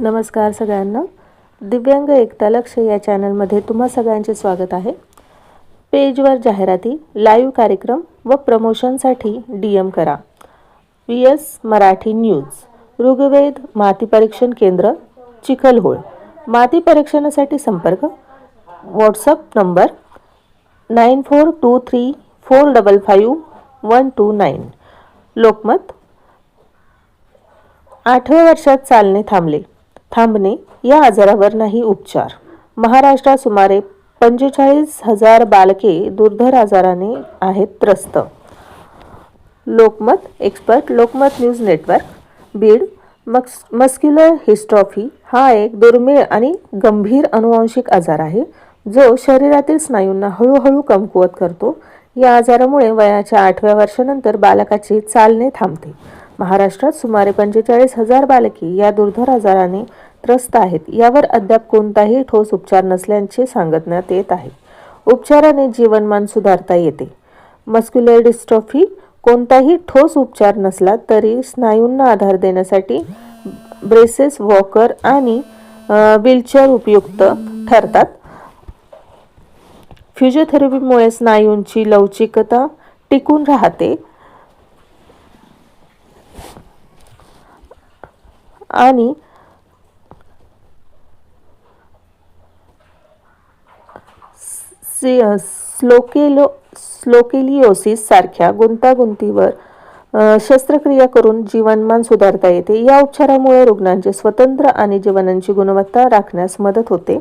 नमस्कार सगळ्यांना. दिव्यांग एकता लक्ष या चॅनलमध्ये तुम्हा सगळ्यांचे स्वागत आहे. पेजवर जाहिराती लाईव्ह कार्यक्रम व प्रमोशनसाठी डी एम करा. P S Marathi news Rigved माती परीक्षण केंद्र चिखलहोळ. माती परीक्षणासाठी संपर्क WhatsApp number nine four two three four double five one two nine. Lokmat आठव्या वर्षात चालणे थांबले. थांबणे या आजारावर नाही उपचार. महाराष्ट्रात सुमारे पंचेचाळीस हजार बालके दुर्धर आजाराने आहेत त्रस्त. Lokmat expert Lokmat news network Beed मक्स muscular dystrophy हा एक दुर्मिळ आणि गंभीर अनुवांशिक आजार आहे जो शरीरातील स्नायूंना हळूहळू कमकुवत करतो. या आजारामुळे वयाच्या आठव्या वर्षानंतर बालकाचे चालणे थांबते. महाराष्ट्रात सुमारे पंचेचाळीस हजार बालके या दुर्धर आजाराने त्रस्त आहेत. यावर अद्याप कोणताही ठोस उपचार नसल्याचे सांगण्यात येत आहे. उपचाराने जीवनमान सुधारता येते. मस्क्युलर डिस्ट्रॉफी कोणताही ठोस उपचार नसला तरी स्नायूंना आधार देण्यासाठी ब्रेसेस वॉकर आणि व्हीलचेअर उपयुक्त ठरतात. फिजिओथेरपीमुळे स्नायूंची लवचिकता टिकून राहते. आणि स्लोकेलो स्लोकेलिओसिस सारख्या गुंतागुंतीवर शस्त्रक्रिया करून जीवनमान सुधारता येते. या उपचारामुळे रुग्णांचे स्वतंत्र आणि जीवनांची गुणवत्ता राखण्यास मदत होते.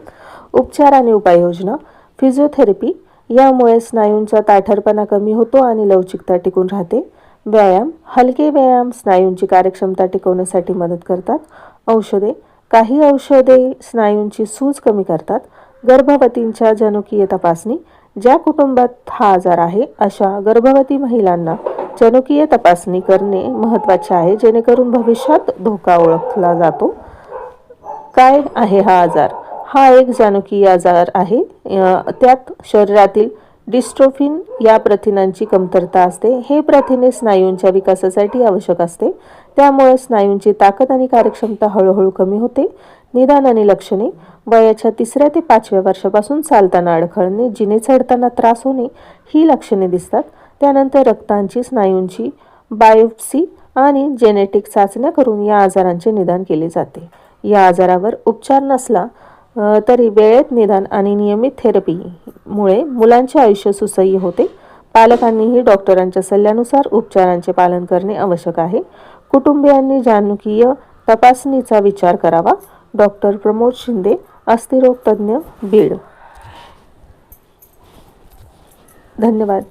उपचार आणि उपाययोजना फिजिओथेरपी यामुळे स्नायूंचा ताठरपणा कमी होतो आणि लवचिकता टिकून राहते. व्यायाम हलके व्यायाम स्नायूंची कार्यक्षमता टिकवण्यासाठी मदत करतात. औषधे काही औषधे स्नायूंची सूज कमी करतात. गर्भवतींच्या जनुकीय तपासणी ज्या कुटुंबात हा आजार आहे अशा गर्भवती महिलांना जनुकीय तपासणी करणे महत्त्वाचे आहे जेणेकरून भविष्यात धोका ओळखला जातो. काय आहे हा आजार? हा एक जनुकीय आजार आहे. त्यात शरीरातील डिस्ट्रोफिन या प्रथिनांची कमतरता असते. हे प्रथिने स्नायूंच्या विकासासाठी आवश्यक असते. त्यामुळे स्नायूंची ताकद आणि कार्यक्षमता हळूहळू कमी होते. निदान आणि लक्षणे. वयाच्या तिसऱ्या ते पाचव्या वर्षापासून चालताना अडखळणे जिने चढताना त्रास होणे ही लक्षणे दिसतात. त्यानंतर रक्तांची स्नायूंची बायोप्सी आणि जेनेटिक चाचण्या करून या आजारांचे निदान केले जाते. या आजारावर उपचार नसला तरी वेळेत निदान आणि नियमित थेरपीमुळे मुलांचे आयुष्य सुसह्य होते. पालकांनीही डॉक्टरांच्या सल्ल्यानुसार उपचारांचे पालन करणे आवश्यक आहे. कुटुंबियांनी जानुकीय तपासणीचा विचार करावा. डॉक्टर प्रमोद शिंदे अस्थिरोग तज्ज्ञ बीड. धन्यवाद.